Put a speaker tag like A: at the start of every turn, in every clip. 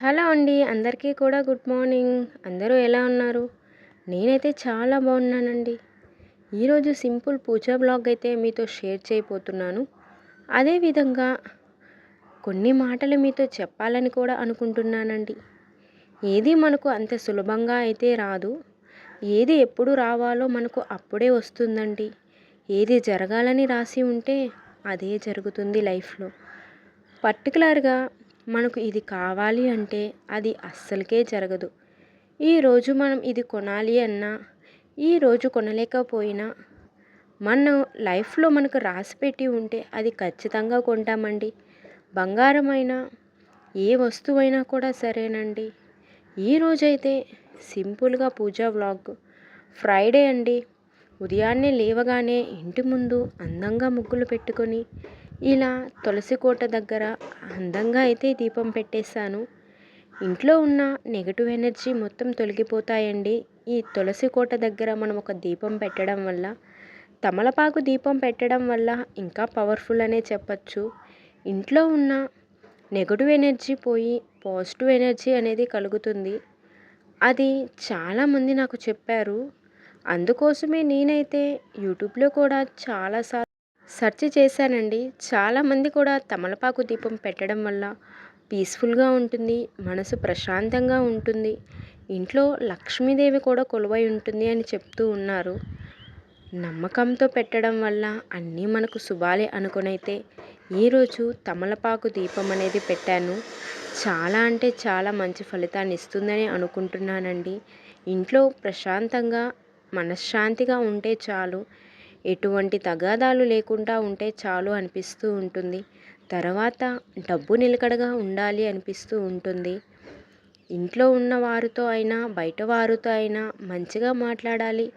A: Hello అండి అందరికీ కూడా గుడ్ మార్నింగ్. అందరూ ఎలా ఉన్నారు? నేనైతే చాలా బాగున్నానండి. ఈరోజు సింపుల్ పూజా బ్లాగ్ అయితే మీతో షేర్ చేయబోతున్నాను. అదేవిధంగా కొన్ని మాటలు మీతో చెప్పాలని కూడా అనుకుంటున్నానండి. ఏది మనకు అంత సులభంగా అయితే రాదు. ఏది ఎప్పుడు రావాలో మనకు అప్పుడే వస్తుందండి. ఏది జరగాలని రాసి ఉంటే అదే జరుగుతుంది లైఫ్లో. పర్టికులర్గా మనకు ఇది కావాలి అంటే అది అస్సలకే జరగదు. ఈరోజు మనం ఇది కొనాలి అన్నా ఈరోజు కొనలేకపోయినా మనం లైఫ్లో మనకు రాసిపెట్టి ఉంటే అది ఖచ్చితంగా కొంటామండి. బంగారమైనా ఏ వస్తువైనా కూడా సరేనండి. ఈరోజైతే సింపుల్గా పూజా వ్లాగ్. ఫ్రైడే అండి. ఉదయాన్నే లేవగానే ఇంటి ముందు అందంగా ముగ్గులు పెట్టుకొని ఇలా తులసి కోట దగ్గర అందంగా అయితే దీపం పెట్టేశాను. ఇంట్లో ఉన్న నెగటివ్ ఎనర్జీ మొత్తం తొలగిపోతాయండి. ఈ తులసి కోట దగ్గర మనం ఒక దీపం పెట్టడం వల్ల తమలపాకు దీపం పెట్టడం వల్ల ఇంకా పవర్ఫుల్ అనే చెప్పచ్చు. ఇంట్లో ఉన్న నెగటివ్ ఎనర్జీ పోయి పాజిటివ్ ఎనర్జీ అనేది కలుగుతుంది. అది చాలామంది నాకు చెప్పారు. అందుకోసమే నేనైతే యూట్యూబ్లో కూడా చాలాసార్లు సెర్చ్ చేశానండి. చాలామంది కూడా తమలపాకు దీపం పెట్టడం వల్ల పీస్ఫుల్గా ఉంటుంది మనసు ప్రశాంతంగా ఉంటుంది. ఇంట్లో లక్ష్మీదేవి కూడా కొలువై ఉంటుంది అని చెప్తూ ఉన్నారు. నమ్మకంతో పెట్టడం వల్ల అన్నీ మనకు శుభాలే అనుకునైతే ఈరోజు తమలపాకు దీపం అనేది పెట్టాను. చాలా అంటే చాలా మంచి ఫలితాన్ని ఇస్తుందని అనుకుంటున్నానండి. ఇంట్లో ప్రశాంతంగా మనశ్శాంతిగా ఉంటే చాలు. ఎటువంటి తగాదాలు లేకుండా ఉంటే చాలు అనిపిస్తూ ఉంటుంది. తర్వాత డబ్బు నిలకడగా ఉండాలి అనిపిస్తూ ఉంటుంది. ఇంట్లో ఉన్న వారితో అయినా బయట వారితో అయినా మంచిగా మాట్లాడాలి.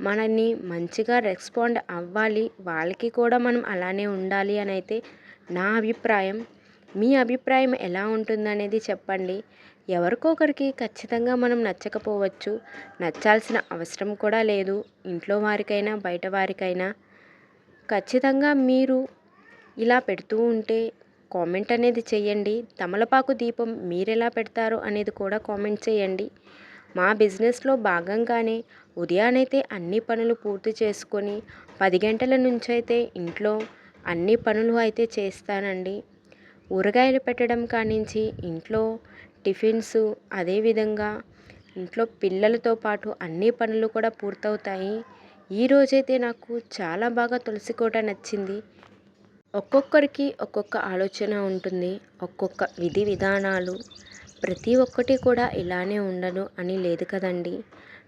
A: మనల్ని మంచిగా రెస్పాండ్ అవ్వాలి. వాళ్ళకి కూడా మనం అలానే ఉండాలి అని అయితే నా అభిప్రాయం. మీ అభిప్రాయం ఎలా ఉంటుందనేది చెప్పండి. ఎవరికొకరికి ఖచ్చితంగా మనం నచ్చకపోవచ్చు. నచ్చాల్సిన అవసరం కూడా లేదు. ఇంట్లో వారికైనా బయట వారికైనా. ఖచ్చితంగా మీరు ఇలా పెడుతూ ఉంటే కామెంట్ అనేది చేయండి. తమలపాకు దీపం మీరు ఎలా పెడతారో అనేది కూడా కామెంట్ చేయండి. మా బిజినెస్లో భాగంగానే ఉదయానైతే అన్ని పనులు పూర్తి చేసుకొని పది గంటల నుంచి అయితే ఇంట్లో అన్ని పనులు అయితే చేస్తానండి. ఊరగాయలు పెట్టడం కానించి ఇంట్లో టిఫిన్స్ అదేవిధంగా ఇంట్లో పిల్లలతో పాటు అన్ని పనులు కూడా పూర్తవుతాయి. ఈరోజైతే నాకు చాలా బాగా తులసి కోట నచ్చింది. ఒక్కొక్కరికి ఒక్కొక్క ఆలోచన ఉంటుంది ఒక్కొక్క విధి విధానాలు. ప్రతి ఒక్కటి కూడా ఇలానే ఉండను అని లేదు కదండి.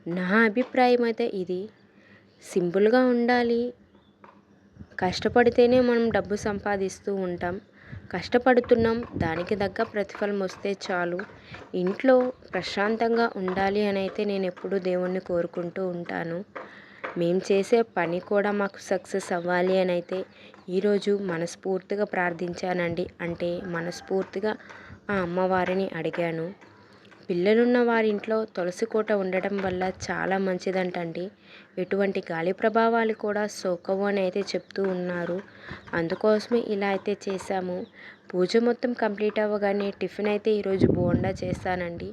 A: నా అభిప్రాయం అయితే ఇది. సింపుల్గా ఉండాలి. కష్టపడితేనే మనం డబ్బు సంపాదిస్తూ ఉంటాం. కష్టపడుతున్నాం దానికి తగ్గ ప్రతిఫలం వస్తే చాలు. ఇంట్లో ప్రశాంతంగా ఉండాలి అని అయితే నేను ఎప్పుడూ దేవుణ్ణి కోరుకుంటూ ఉంటాను. మేము చేసే పని కూడా మాకు సక్సెస్ అవ్వాలి అని అయితే ఈరోజు మనస్ఫూర్తిగా ప్రార్థించానండి. అంటే మనస్ఫూర్తిగా ఆ అమ్మవారిని అడిగాను. పిల్లలున్న వారింట్లో తులసి కోట ఉండటం వల్ల చాలా మంచిదంటండి. ఎటువంటి గాలి ప్రభావాలు కూడా సోకవు అని అయితే చెప్తూ ఉన్నారు. అందుకోసమే ఇలా అయితే చేశాము. పూజ మొత్తం కంప్లీట్ అవ్వగానే టిఫిన్ అయితే ఈరోజు బోండా చేస్తానండి.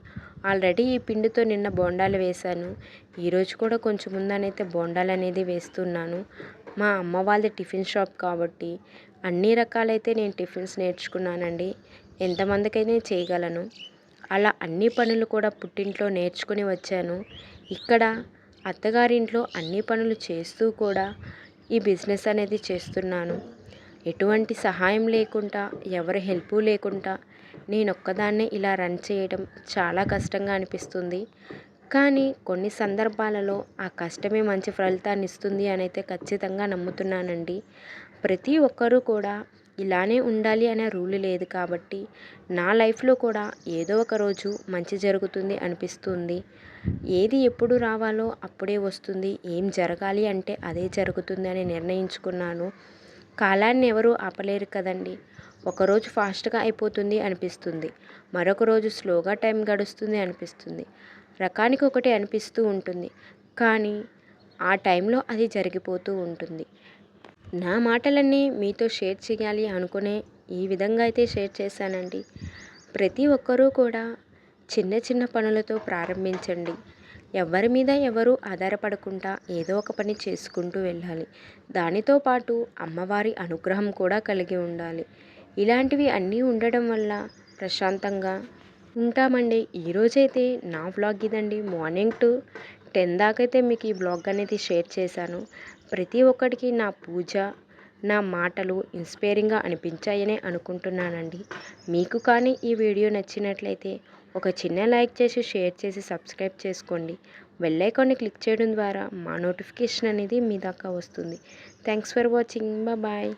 A: ఆల్రెడీ ఈ పిండితో నిన్న బోండాలు వేశాను. ఈరోజు కూడా కొంచెం ముందనైతే బోండాలు అనేది వేస్తున్నాను. మా అమ్మ వాళ్ళది టిఫిన్ షాప్ కాబట్టి అన్ని రకాలైతే నేను టిఫిన్స్ నేర్చుకున్నానండి. ఎంతమందికైనా చేయగలను. అలా అన్ని పనులు కూడా పుట్టింట్లో నేర్చుకుని వచ్చాను. ఇక్కడ అత్తగారింట్లో అన్ని పనులు చేస్తూ కూడా ఈ బిజినెస్ అనేది చేస్తున్నాను. ఎటువంటి సహాయం లేకుండా ఎవరి హెల్ప్ లేకుండా నేను ఒక్కదాన్నే ఇలా రన్ చేయడం చాలా కష్టంగా అనిపిస్తుంది. కానీ కొన్ని సందర్భాలలో ఆ కష్టమే మంచి ఫలితాన్ని ఇస్తుంది అని అయితే ఖచ్చితంగా నమ్ముతున్నానండి. ప్రతి ఒక్కరూ కూడా ఇలానే ఉండాలి అనే రూల్ లేదు కాబట్టి నా లైఫ్లో కూడా ఏదో ఒక రోజు మంచి జరుగుతుంది అనిపిస్తుంది. ఏది ఎప్పుడు రావాలో అప్పుడే వస్తుంది. ఏం జరగాలి అంటే అదే జరుగుతుంది అని నిర్ణయించుకున్నాను. కాలాన్ని ఎవరూ ఆపలేరు కదండి. ఒకరోజు ఫాస్ట్గా అయిపోతుంది అనిపిస్తుంది. మరొక రోజు స్లోగా టైం గడుస్తుంది అనిపిస్తుంది. రకానికి ఒకటి అనిపిస్తూ ఉంటుంది. కానీ ఆ టైంలో అది జరిగిపోతూ ఉంటుంది. నా మాటలన్నీ మీతో షేర్ చేయాలి అనుకునే ఈ విధంగా అయితే షేర్ చేశానండి. ప్రతి ఒక్కరూ కూడా చిన్న చిన్న పనులతో ప్రారంభించండి. ఎవరి మీద ఎవరు ఆధారపడకుండా ఏదో ఒక పని చేసుకుంటూ వెళ్ళాలి. దానితో పాటు అమ్మవారి అనుగ్రహం కూడా కలిగి ఉండాలి. ఇలాంటివి అన్నీ ఉండడం వల్ల ప్రశాంతంగా ఉంటామండి. ఈరోజైతే నా బ్లాగ్ ఇదండి. మార్నింగ్ టు టెన్ దాకైతే మీకు ఈ బ్లాగ్ అనేది షేర్ చేశాను. ప్రతి ఒక్కడికి నా పూజ నా మాటలు ఇన్స్పైరింగ్గా అనిపించాయనే అనుకుంటున్నానండి. మీకు కానీ ఈ వీడియో నచ్చినట్లయితే ఒక చిన్న లైక్ చేసి షేర్ చేసి సబ్స్క్రైబ్ చేసుకోండి. బెల్ ఐకాన్ని క్లిక్ చేయడం ద్వారా మా నోటిఫికేషన్ అనేది మీ దాకా వస్తుంది. Thanks for watching. బాయ్.